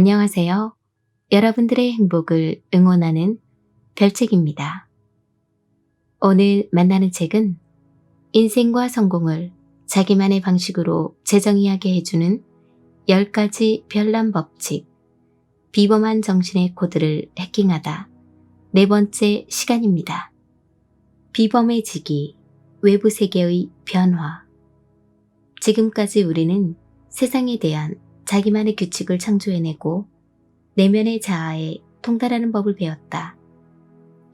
안녕하세요. 여러분들의 행복을 응원하는 별책입니다. 오늘 만나는 책은 인생과 성공을 자기만의 방식으로 재정의하게 해주는 10가지 별난 법칙, 비범한 정신의 코드를 해킹하다 네 번째 시간입니다. 비범해지기, 외부 세계의 변화. 지금까지 우리는 세상에 대한 자기만의 규칙을 창조해내고 내면의 자아에 통달하는 법을 배웠다.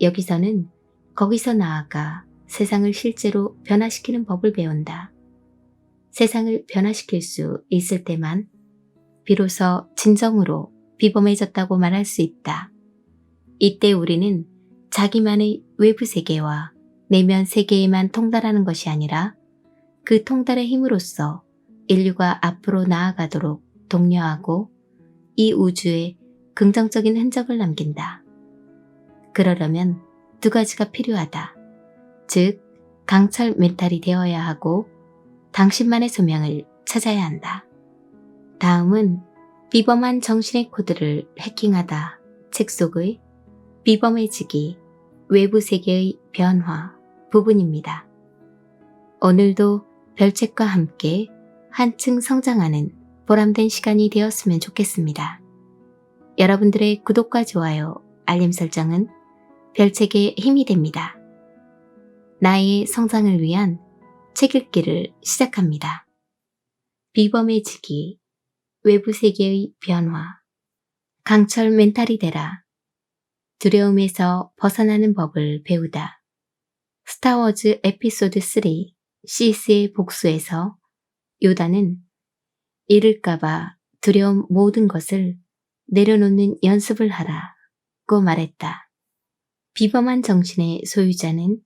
여기서는 거기서 나아가 세상을 실제로 변화시키는 법을 배운다. 세상을 변화시킬 수 있을 때만 비로소 진정으로 비범해졌다고 말할 수 있다. 이때 우리는 자기만의 외부 세계와 내면 세계에만 통달하는 것이 아니라 그 통달의 힘으로써 인류가 앞으로 나아가도록 독려하고 이 우주에 긍정적인 흔적을 남긴다. 그러려면 두 가지가 필요하다. 즉, 강철 멘탈이 되어야 하고 당신만의 소명을 찾아야 한다. 다음은 비범한 정신의 코드를 해킹하다 책 속의 비범해지기 외부 세계의 변화 부분입니다. 오늘도 별책과 함께 한층 성장하는 보람된 시간이 되었으면 좋겠습니다. 여러분들의 구독과 좋아요, 알림 설정은 별책의 힘이 됩니다. 나의 성장을 위한 책 읽기를 시작합니다. 비범해지기, 외부 세계의 변화, 강철 멘탈이 되라, 두려움에서 벗어나는 법을 배우다. 스타워즈 에피소드 3 시스의 복수에서 요다는 잃을까봐 두려운 모든 것을 내려놓는 연습을 하라고 말했다. 비범한 정신의 소유자는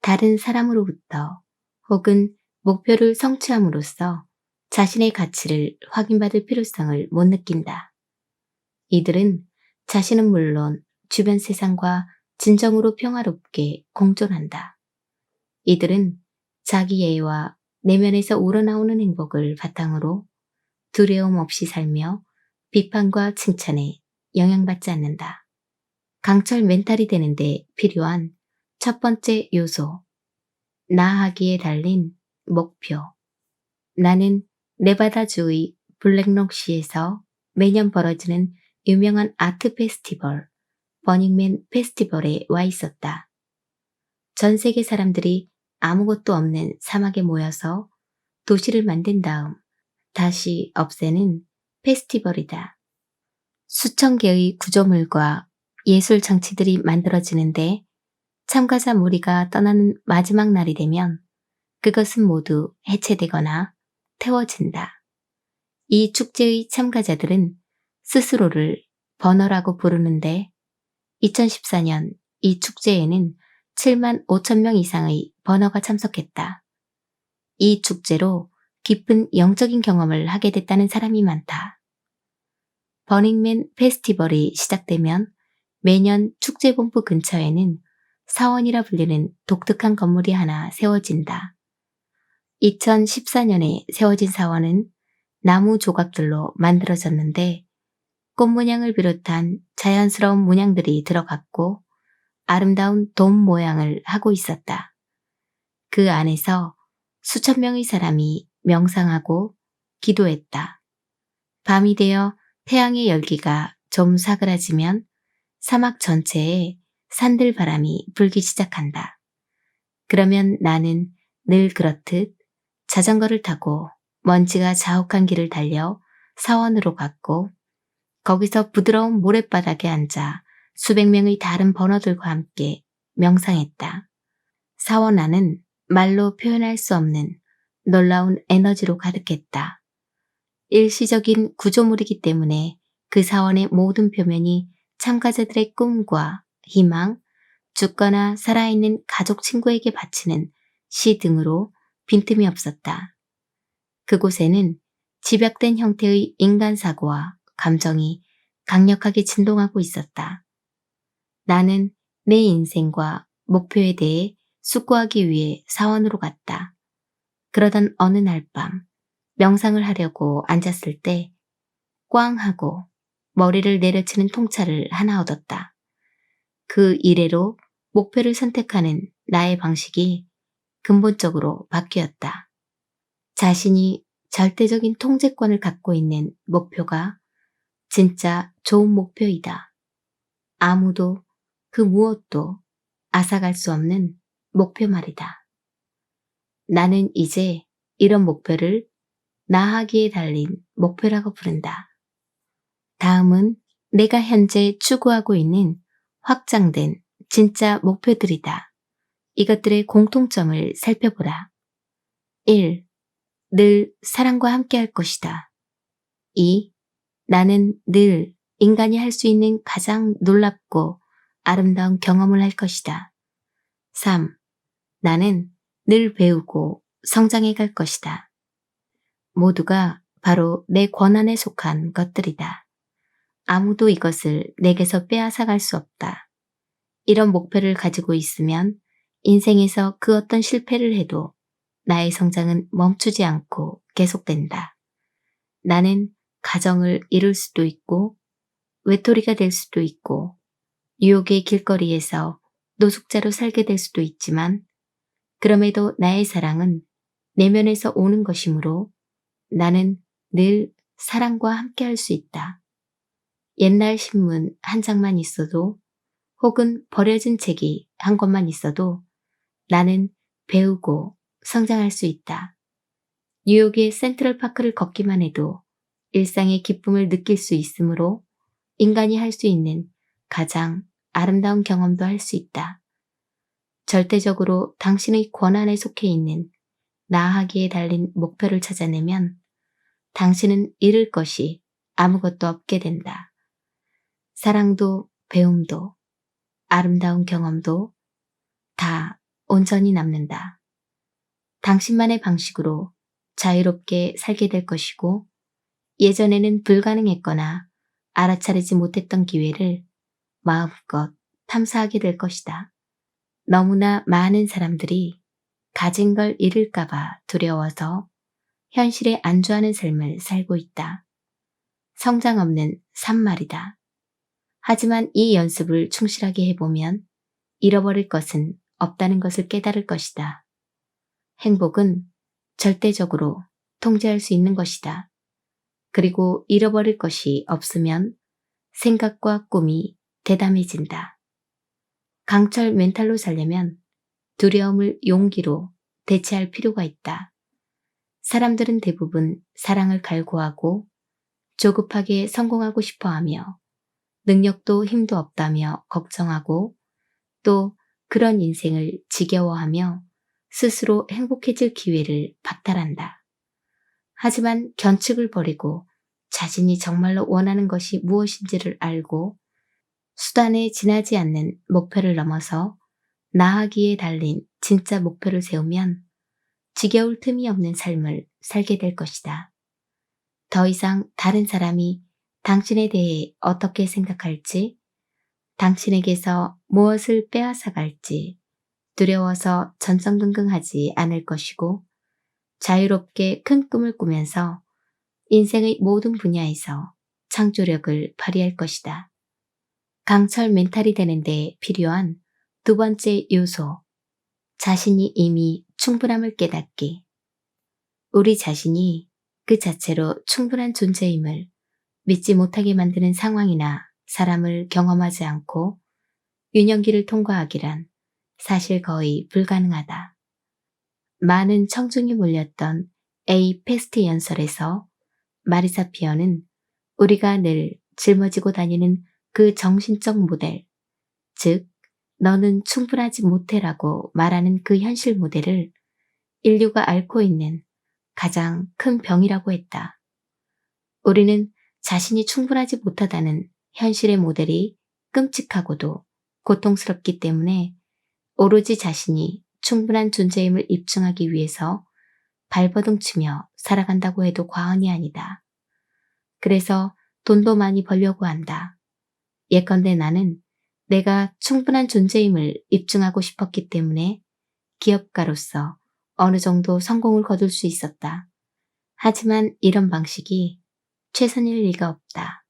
다른 사람으로부터 혹은 목표를 성취함으로써 자신의 가치를 확인받을 필요성을 못 느낀다. 이들은 자신은 물론 주변 세상과 진정으로 평화롭게 공존한다. 이들은 자기 예와 내면에서 우러나오는 행복을 바탕으로 두려움 없이 살며 비판과 칭찬에 영향받지 않는다. 강철 멘탈이 되는데 필요한 첫 번째 요소. 나아하기에 달린 목표. 나는 네바다주의 블랙록시에서 매년 벌어지는 유명한 아트 페스티벌, 버닝맨 페스티벌에 와 있었다. 전 세계 사람들이 아무것도 없는 사막에 모여서 도시를 만든 다음 다시 없애는 페스티벌이다. 수천 개의 구조물과 예술 장치들이 만들어지는데 참가자 무리가 떠나는 마지막 날이 되면 그것은 모두 해체되거나 태워진다. 이 축제의 참가자들은 스스로를 버너라고 부르는데 2014년 이 축제에는 7만 5천 명 이상의 버너가 참석했다. 이 축제로 깊은 영적인 경험을 하게 됐다는 사람이 많다. 버닝맨 페스티벌이 시작되면 매년 축제본부 근처에는 사원이라 불리는 독특한 건물이 하나 세워진다. 2014년에 세워진 사원은 나무 조각들로 만들어졌는데 꽃 문양을 비롯한 자연스러운 문양들이 들어갔고 아름다운 돔 모양을 하고 있었다. 그 안에서 수천 명의 사람이 명상하고 기도했다. 밤이 되어 태양의 열기가 좀 사그라지면 사막 전체에 산들 바람이 불기 시작한다. 그러면 나는 늘 그렇듯 자전거를 타고 먼지가 자욱한 길을 달려 사원으로 갔고 거기서 부드러운 모래바닥에 앉아 수백 명의 다른 번호들과 함께 명상했다. 사원 안은 말로 표현할 수 없는 놀라운 에너지로 가득했다. 일시적인 구조물이기 때문에 그 사원의 모든 표면이 참가자들의 꿈과 희망, 죽거나 살아있는 가족 친구에게 바치는 시 등으로 빈틈이 없었다. 그곳에는 집약된 형태의 인간 사고와 감정이 강력하게 진동하고 있었다. 나는 내 인생과 목표에 대해 숙고하기 위해 사원으로 갔다. 그러던 어느 날 밤 명상을 하려고 앉았을 때 꽝 하고 머리를 내려치는 통찰을 하나 얻었다. 그 이래로 목표를 선택하는 나의 방식이 근본적으로 바뀌었다. 자신이 절대적인 통제권을 갖고 있는 목표가 진짜 좋은 목표이다. 아무도 그 무엇도 앗아갈 수 없는 목표 말이다. 나는 이제 이런 목표를 나하기에 달린 목표라고 부른다. 다음은 내가 현재 추구하고 있는 확장된 진짜 목표들이다. 이것들의 공통점을 살펴보라. 1. 늘 사랑과 함께 할 것이다. 2. 나는 늘 인간이 할 수 있는 가장 놀랍고 아름다운 경험을 할 것이다. 3. 나는 늘 배우고 성장해 갈 것이다. 모두가 바로 내 권한에 속한 것들이다. 아무도 이것을 내게서 빼앗아 갈 수 없다. 이런 목표를 가지고 있으면 인생에서 그 어떤 실패를 해도 나의 성장은 멈추지 않고 계속된다. 나는 가정을 이룰 수도 있고 외톨이가 될 수도 있고 뉴욕의 길거리에서 노숙자로 살게 될 수도 있지만 그럼에도 나의 사랑은 내면에서 오는 것이므로 나는 늘 사랑과 함께 할 수 있다. 옛날 신문 한 장만 있어도 혹은 버려진 책이 한 권만 있어도 나는 배우고 성장할 수 있다. 뉴욕의 센트럴파크를 걷기만 해도 일상의 기쁨을 느낄 수 있으므로 인간이 할 수 있는 가장 아름다운 경험도 할 수 있다. 절대적으로 당신의 권한에 속해 있는 나아하기에 달린 목표를 찾아내면 당신은 잃을 것이 아무것도 없게 된다. 사랑도 배움도 아름다운 경험도 다 온전히 남는다. 당신만의 방식으로 자유롭게 살게 될 것이고 예전에는 불가능했거나 알아차리지 못했던 기회를 마음껏 탐사하게 될 것이다. 너무나 많은 사람들이 가진 걸 잃을까봐 두려워서 현실에 안주하는 삶을 살고 있다. 성장 없는 산말이다. 하지만 이 연습을 충실하게 해보면 잃어버릴 것은 없다는 것을 깨달을 것이다. 행복은 절대적으로 통제할 수 있는 것이다. 그리고 잃어버릴 것이 없으면 생각과 꿈이 대담해진다. 강철 멘탈로 살려면 두려움을 용기로 대체할 필요가 있다. 사람들은 대부분 사랑을 갈구하고 조급하게 성공하고 싶어 하며 능력도 힘도 없다며 걱정하고 또 그런 인생을 지겨워하며 스스로 행복해질 기회를 박탈한다. 하지만 견축을 버리고 자신이 정말로 원하는 것이 무엇인지를 알고 수단에 지나지 않는 목표를 넘어서 나아기에 달린 진짜 목표를 세우면 지겨울 틈이 없는 삶을 살게 될 것이다. 더 이상 다른 사람이 당신에 대해 어떻게 생각할지, 당신에게서 무엇을 빼앗아 갈지 두려워서 전성긍긍하지 않을 것이고 자유롭게 큰 꿈을 꾸면서 인생의 모든 분야에서 창조력을 발휘할 것이다. 강철 멘탈이 되는데 필요한 두 번째 요소, 자신이 이미 충분함을 깨닫기. 우리 자신이 그 자체로 충분한 존재임을 믿지 못하게 만드는 상황이나 사람을 경험하지 않고 유년기를 통과하기란 사실 거의 불가능하다. 많은 청중이 몰렸던 A 패스트 연설에서 마리사 피어는 우리가 늘 짊어지고 다니는 그 정신적 모델, 즉, 너는 충분하지 못해라고 말하는 그 현실 모델을 인류가 앓고 있는 가장 큰 병이라고 했다. 우리는 자신이 충분하지 못하다는 현실의 모델이 끔찍하고도 고통스럽기 때문에 오로지 자신이 충분한 존재임을 입증하기 위해서 발버둥 치며 살아간다고 해도 과언이 아니다. 그래서 돈도 많이 벌려고 한다. 예컨대 나는 내가 충분한 존재임을 입증하고 싶었기 때문에 기업가로서 어느 정도 성공을 거둘 수 있었다. 하지만 이런 방식이 최선일 리가 없다.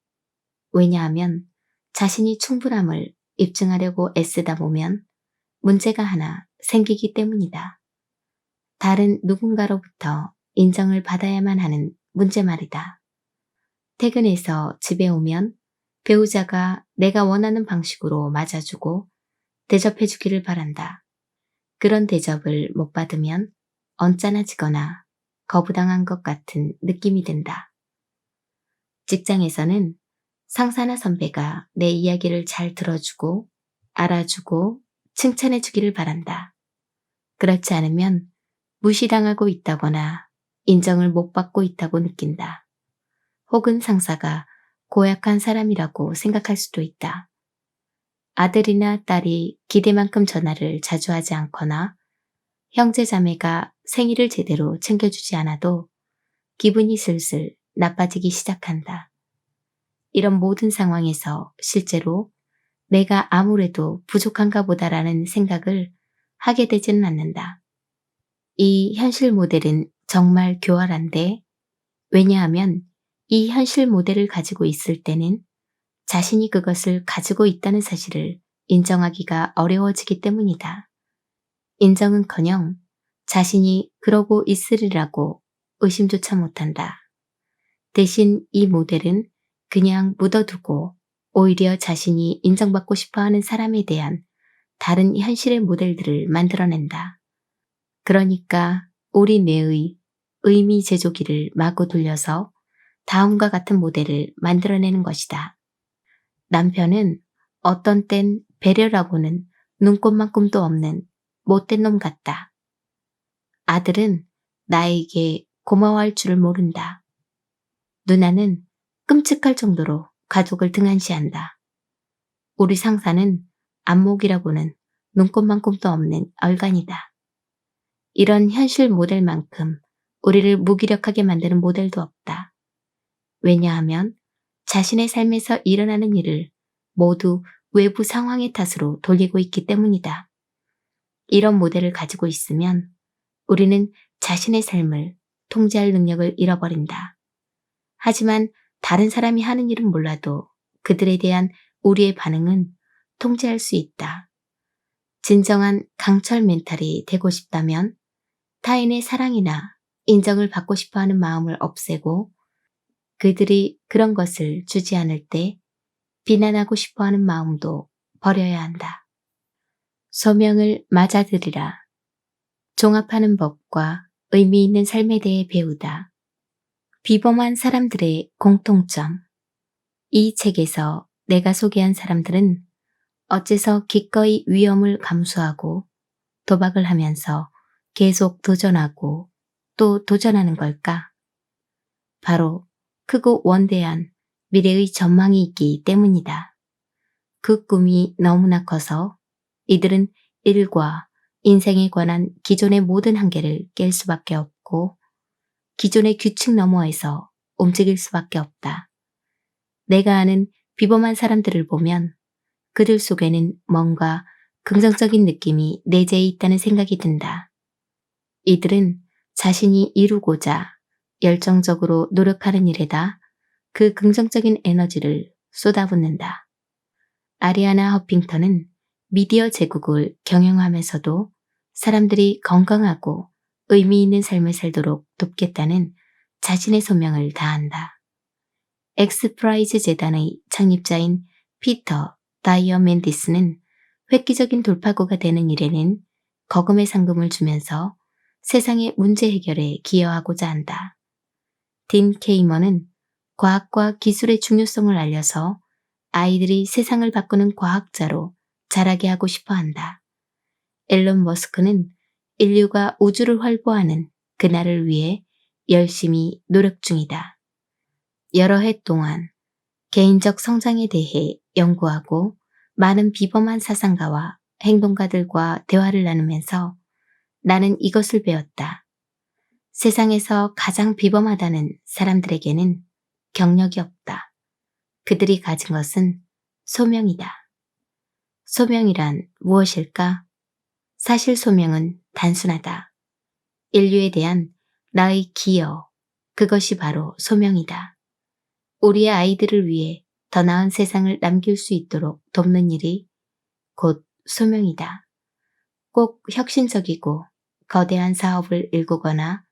왜냐하면 자신이 충분함을 입증하려고 애쓰다 보면 문제가 하나 생기기 때문이다. 다른 누군가로부터 인정을 받아야만 하는 문제 말이다. 퇴근해서 집에 오면 배우자가 내가 원하는 방식으로 맞아주고 대접해 주기를 바란다. 그런 대접을 못 받으면 언짢아지거나 거부당한 것 같은 느낌이 든다. 직장에서는 상사나 선배가 내 이야기를 잘 들어주고 알아주고 칭찬해 주기를 바란다. 그렇지 않으면 무시당하고 있다거나 인정을 못 받고 있다고 느낀다. 혹은 상사가 고약한 사람이라고 생각할 수도 있다. 아들이나 딸이 기대만큼 전화를 자주 하지 않거나 형제 자매가 생일을 제대로 챙겨주지 않아도 기분이 슬슬 나빠지기 시작한다. 이런 모든 상황에서 실제로 내가 아무래도 부족한가 보다라는 생각을 하게 되지는 않는다. 이 현실 모델은 정말 교활한데 왜냐하면 이 현실 모델을 가지고 있을 때는 자신이 그것을 가지고 있다는 사실을 인정하기가 어려워지기 때문이다. 인정은커녕 자신이 그러고 있으리라고 의심조차 못한다. 대신 이 모델은 그냥 묻어두고 오히려 자신이 인정받고 싶어 하는 사람에 대한 다른 현실의 모델들을 만들어낸다. 그러니까 우리 뇌의 의미 제조기를 마구 돌려서 다음과 같은 모델을 만들어내는 것이다. 남편은 어떤 땐 배려라고는 눈꽃만큼도 없는 못된 놈 같다. 아들은 나에게 고마워할 줄을 모른다. 누나는 끔찍할 정도로 가족을 등한시한다. 우리 상사는 안목이라고는 눈꽃만큼도 없는 얼간이다. 이런 현실 모델만큼 우리를 무기력하게 만드는 모델도 없다. 왜냐하면 자신의 삶에서 일어나는 일을 모두 외부 상황의 탓으로 돌리고 있기 때문이다. 이런 모델을 가지고 있으면 우리는 자신의 삶을 통제할 능력을 잃어버린다. 하지만 다른 사람이 하는 일은 몰라도 그들에 대한 우리의 반응은 통제할 수 있다. 진정한 강철 멘탈이 되고 싶다면 타인의 사랑이나 인정을 받고 싶어 하는 마음을 없애고 그들이 그런 것을 주지 않을 때 비난하고 싶어 하는 마음도 버려야 한다. 소명을 맞아들이라. 종합하는 법과 의미 있는 삶에 대해 배우다. 비범한 사람들의 공통점. 이 책에서 내가 소개한 사람들은 어째서 기꺼이 위험을 감수하고 도박을 하면서 계속 도전하고 또 도전하는 걸까? 바로 크고 원대한 미래의 전망이 있기 때문이다. 그 꿈이 너무나 커서 이들은 일과 인생에 관한 기존의 모든 한계를 깰 수밖에 없고 기존의 규칙 너머에서 움직일 수밖에 없다. 내가 아는 비범한 사람들을 보면 그들 속에는 뭔가 긍정적인 느낌이 내재해 있다는 생각이 든다. 이들은 자신이 이루고자 열정적으로 노력하는 일에다 그 긍정적인 에너지를 쏟아붓는다. 아리아나 허핑턴은 미디어 제국을 경영하면서도 사람들이 건강하고 의미 있는 삶을 살도록 돕겠다는 자신의 소명을 다한다. 엑스프라이즈 재단의 창립자인 피터 다이어 맨디스는 획기적인 돌파구가 되는 일에는 거금의 상금을 주면서 세상의 문제 해결에 기여하고자 한다. 딘 케이머는 과학과 기술의 중요성을 알려서 아이들이 세상을 바꾸는 과학자로 자라게 하고 싶어 한다. 앨런 머스크는 인류가 우주를 활보하는 그날을 위해 열심히 노력 중이다. 여러 해 동안 개인적 성장에 대해 연구하고 많은 비범한 사상가와 행동가들과 대화를 나누면서 나는 이것을 배웠다. 세상에서 가장 비범하다는 사람들에게는 경력이 없다. 그들이 가진 것은 소명이다. 소명이란 무엇일까? 사실 소명은 단순하다. 인류에 대한 나의 기여, 그것이 바로 소명이다. 우리의 아이들을 위해 더 나은 세상을 남길 수 있도록 돕는 일이 곧 소명이다. 꼭 혁신적이고 거대한 사업을 일구거나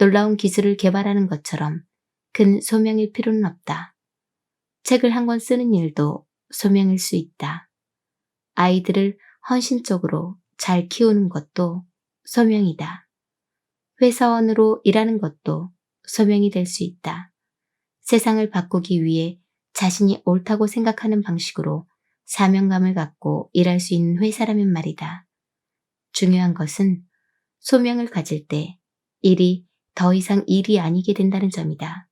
놀라운 기술을 개발하는 것처럼 큰 소명일 필요는 없다. 책을 한 권 쓰는 일도 소명일 수 있다. 아이들을 헌신적으로 잘 키우는 것도 소명이다. 회사원으로 일하는 것도 소명이 될 수 있다. 세상을 바꾸기 위해 자신이 옳다고 생각하는 방식으로 사명감을 갖고 일할 수 있는 회사라면 말이다. 중요한 것은 소명을 가질 때 일이 더 이상 일이 아니게 된다는 점이다.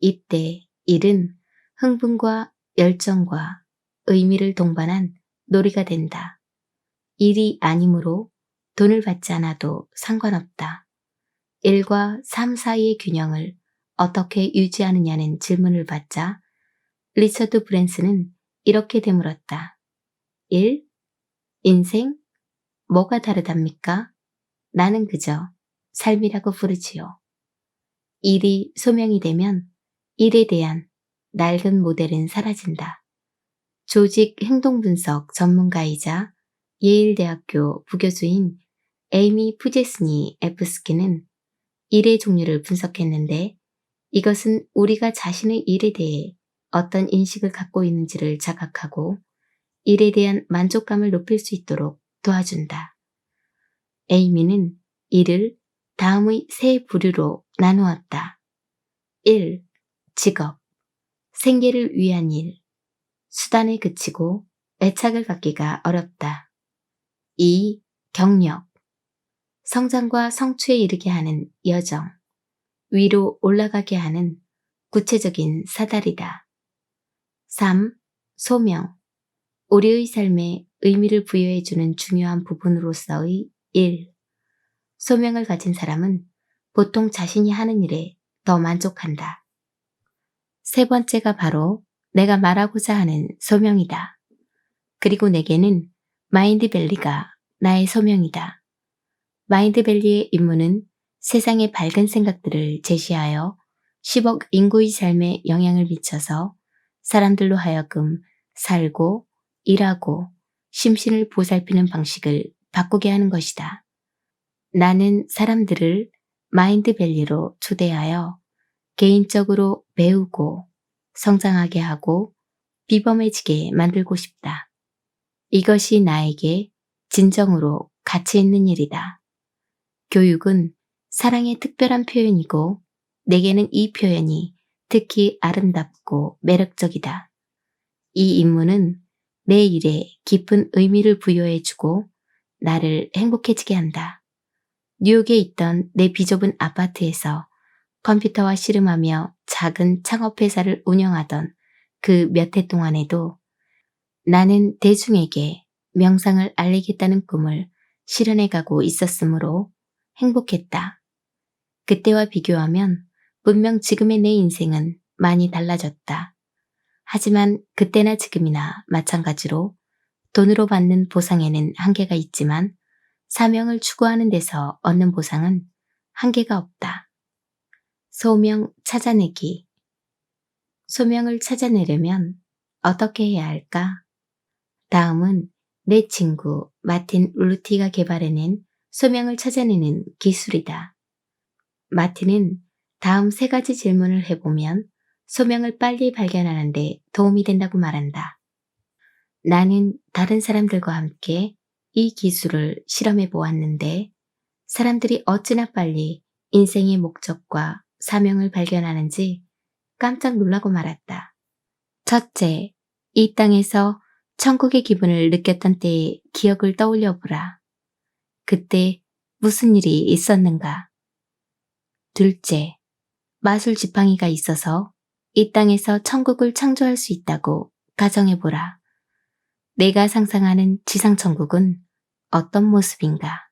이때 일은 흥분과 열정과 의미를 동반한 놀이가 된다. 일이 아니므로 돈을 받지 않아도 상관없다. 일과 삶 사이의 균형을 어떻게 유지하느냐는 질문을 받자 리처드 브랜스는 이렇게 되물었다. 일? 인생? 뭐가 다르답니까? 나는 그저 삶이라고 부르지요. 일이 소명이 되면 일에 대한 낡은 모델은 사라진다. 조직 행동분석 전문가이자 예일대학교 부교수인 에이미 푸제스니 에프스키는 일의 종류를 분석했는데 이것은 우리가 자신의 일에 대해 어떤 인식을 갖고 있는지를 자각하고 일에 대한 만족감을 높일 수 있도록 도와준다. 에이미는 일을 다음의 세 부류로 나누었다. 1. 직업. 생계를 위한 일. 수단에 그치고 애착을 갖기가 어렵다. 2. 경력. 성장과 성취에 이르게 하는 여정. 위로 올라가게 하는 구체적인 사다리다. 3. 소명. 우리의 삶에 의미를 부여해주는 중요한 부분으로서의 일. 소명을 가진 사람은 보통 자신이 하는 일에 더 만족한다. 세 번째가 바로 내가 말하고자 하는 소명이다. 그리고 내게는 마인드밸리가 나의 소명이다. 마인드밸리의 임무는 세상의 밝은 생각들을 제시하여 10억 인구의 삶에 영향을 미쳐서 사람들로 하여금 살고 일하고 심신을 보살피는 방식을 바꾸게 하는 것이다. 나는 사람들을 마인드밸리로 초대하여 개인적으로 배우고 성장하게 하고 비범해지게 만들고 싶다. 이것이 나에게 진정으로 가치 있는 일이다. 교육은 사랑의 특별한 표현이고 내게는 이 표현이 특히 아름답고 매력적이다. 이 임무는 내 일에 깊은 의미를 부여해주고 나를 행복해지게 한다. 뉴욕에 있던 내 비좁은 아파트에서 컴퓨터와 씨름하며 작은 창업회사를 운영하던 그 몇 해 동안에도 나는 대중에게 명상을 알리겠다는 꿈을 실현해가고 있었으므로 행복했다. 그때와 비교하면 분명 지금의 내 인생은 많이 달라졌다. 하지만 그때나 지금이나 마찬가지로 돈으로 받는 보상에는 한계가 있지만 사명을 추구하는 데서 얻는 보상은 한계가 없다. 소명 찾아내기. 소명을 찾아내려면 어떻게 해야 할까? 다음은 내 친구 마틴 루티가 개발해낸 소명을 찾아내는 기술이다. 마틴은 다음 세 가지 질문을 해보면 소명을 빨리 발견하는데 도움이 된다고 말한다. 나는 다른 사람들과 함께 이 기술을 실험해 보았는데 사람들이 어찌나 빨리 인생의 목적과 사명을 발견하는지 깜짝 놀라고 말았다. 첫째, 이 땅에서 천국의 기분을 느꼈던 때의 기억을 떠올려 보라. 그때 무슨 일이 있었는가? 둘째, 마술 지팡이가 있어서 이 땅에서 천국을 창조할 수 있다고 가정해 보라. 내가 상상하는 지상천국은 어떤 모습인가?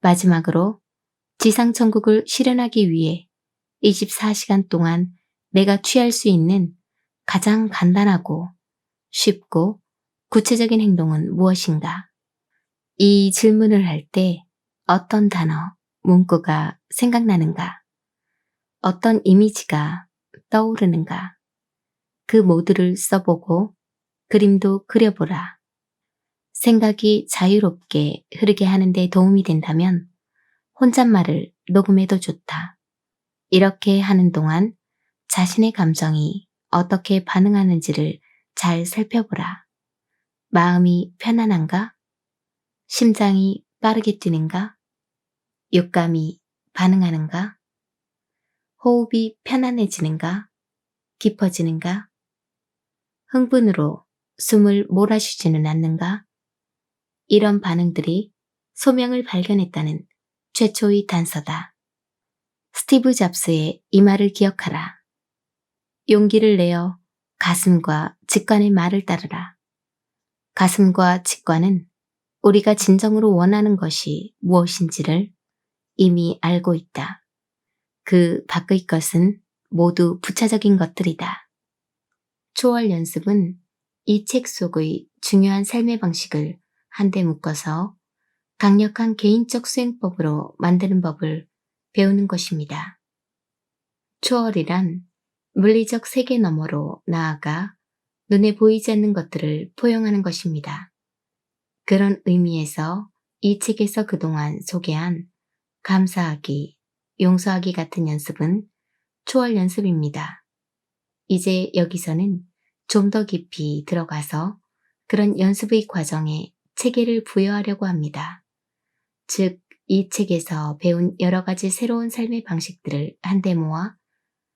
마지막으로 지상천국을 실현하기 위해 24시간 동안 내가 취할 수 있는 가장 간단하고 쉽고 구체적인 행동은 무엇인가? 이 질문을 할 때 어떤 단어, 문구가 생각나는가? 어떤 이미지가 떠오르는가? 그 모두를 써보고 그림도 그려보라. 생각이 자유롭게 흐르게 하는 데 도움이 된다면 혼잣말을 녹음해도 좋다. 이렇게 하는 동안 자신의 감정이 어떻게 반응하는지를 잘 살펴보라. 마음이 편안한가? 심장이 빠르게 뛰는가? 육감이 반응하는가? 호흡이 편안해지는가? 깊어지는가? 흥분으로 숨을 몰아쉬지는 않는가? 이런 반응들이 소명을 발견했다는 최초의 단서다. 스티브 잡스의 이 말을 기억하라. 용기를 내어 가슴과 직관의 말을 따르라. 가슴과 직관은 우리가 진정으로 원하는 것이 무엇인지를 이미 알고 있다. 그 밖의 것은 모두 부차적인 것들이다. 초월 연습은 이 책 속의 중요한 삶의 방식을 한데 묶어서 강력한 개인적 수행법으로 만드는 법을 배우는 것입니다. 초월이란 물리적 세계 너머로 나아가 눈에 보이지 않는 것들을 포용하는 것입니다. 그런 의미에서 이 책에서 그동안 소개한 감사하기, 용서하기 같은 연습은 초월 연습입니다. 이제 여기서는 좀 더 깊이 들어가서 그런 연습의 과정에 체계를 부여하려고 합니다. 즉, 이 책에서 배운 여러 가지 새로운 삶의 방식들을 한데 모아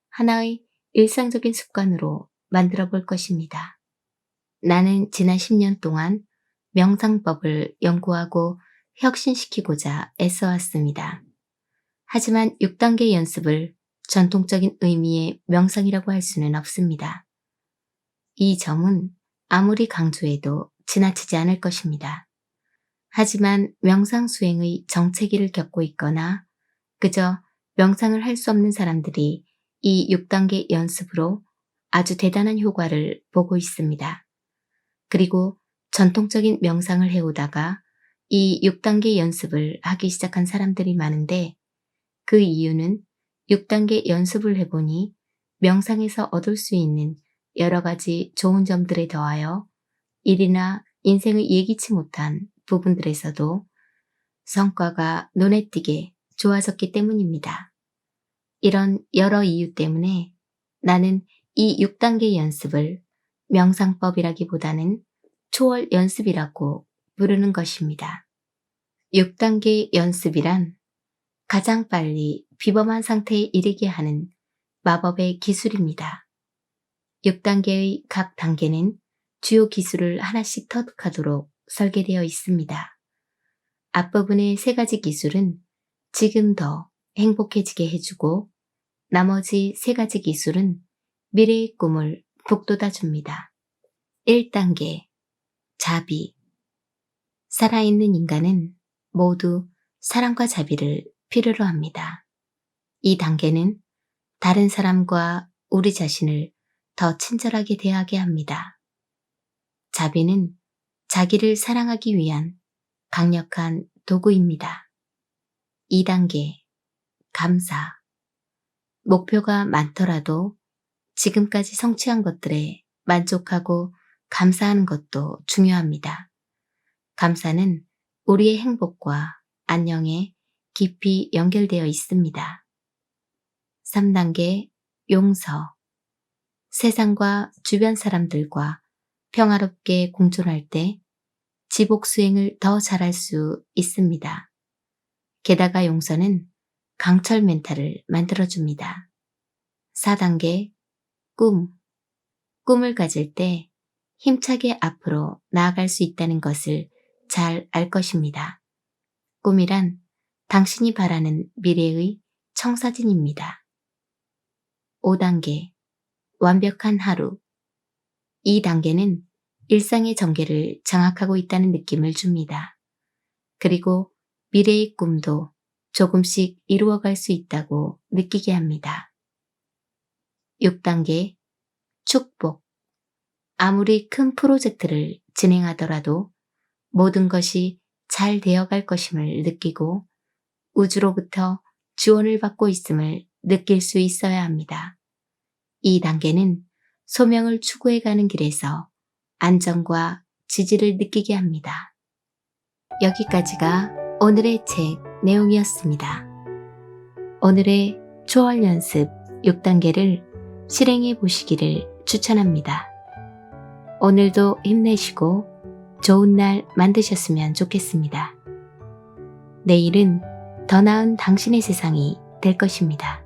하나의 일상적인 습관으로 만들어 볼 것입니다. 나는 지난 10년 동안 명상법을 연구하고 혁신시키고자 애써왔습니다. 하지만 6단계 연습을 전통적인 의미의 명상이라고 할 수는 없습니다. 이 점은 아무리 강조해도 지나치지 않을 것입니다. 하지만 명상 수행의 정체기를 겪고 있거나 그저 명상을 할 수 없는 사람들이 이 6단계 연습으로 아주 대단한 효과를 보고 있습니다. 그리고 전통적인 명상을 해오다가 이 6단계 연습을 하기 시작한 사람들이 많은데 그 이유는 6단계 연습을 해보니 명상에서 얻을 수 있는 여러 가지 좋은 점들에 더하여 일이나 인생의 예기치 못한 부분들에서도 성과가 눈에 띄게 좋아졌기 때문입니다. 이런 여러 이유 때문에 나는 이 6단계 연습을 명상법이라기보다는 초월 연습이라고 부르는 것입니다. 6단계 연습이란 가장 빨리 비범한 상태에 이르게 하는 마법의 기술입니다. 6단계의 각 단계는 주요 기술을 하나씩 터득하도록 설계되어 있습니다. 앞부분의 세 가지 기술은 지금 더 행복해지게 해주고 나머지 세 가지 기술은 미래의 꿈을 북돋아 줍니다. 1단계 자비 살아있는 인간은 모두 사랑과 자비를 필요로 합니다. 이 단계는 다른 사람과 우리 자신을 더 친절하게 대하게 합니다. 자비는 자기를 사랑하기 위한 강력한 도구입니다. 2단계 감사 목표가 많더라도 지금까지 성취한 것들에 만족하고 감사하는 것도 중요합니다. 감사는 우리의 행복과 안녕에 깊이 연결되어 있습니다. 3단계 용서 세상과 주변 사람들과 평화롭게 공존할 때 지복 수행을 더 잘할 수 있습니다. 게다가 용서는 강철 멘탈을 만들어줍니다. 4단계 꿈 꿈을 가질 때 힘차게 앞으로 나아갈 수 있다는 것을 잘 알 것입니다. 꿈이란 당신이 바라는 미래의 청사진입니다. 5단계 완벽한 하루 이 단계는 일상의 전개를 장악하고 있다는 느낌을 줍니다. 그리고 미래의 꿈도 조금씩 이루어갈 수 있다고 느끼게 합니다. 6단계 축복 아무리 큰 프로젝트를 진행하더라도 모든 것이 잘 되어갈 것임을 느끼고 우주로부터 지원을 받고 있음을 느낄 수 있어야 합니다. 이 단계는 소명을 추구해가는 길에서 안정과 지지를 느끼게 합니다. 여기까지가 오늘의 책 내용이었습니다. 오늘의 초월 연습 6단계를 실행해 보시기를 추천합니다. 오늘도 힘내시고 좋은 날 만드셨으면 좋겠습니다. 내일은 더 나은 당신의 세상이 될 것입니다.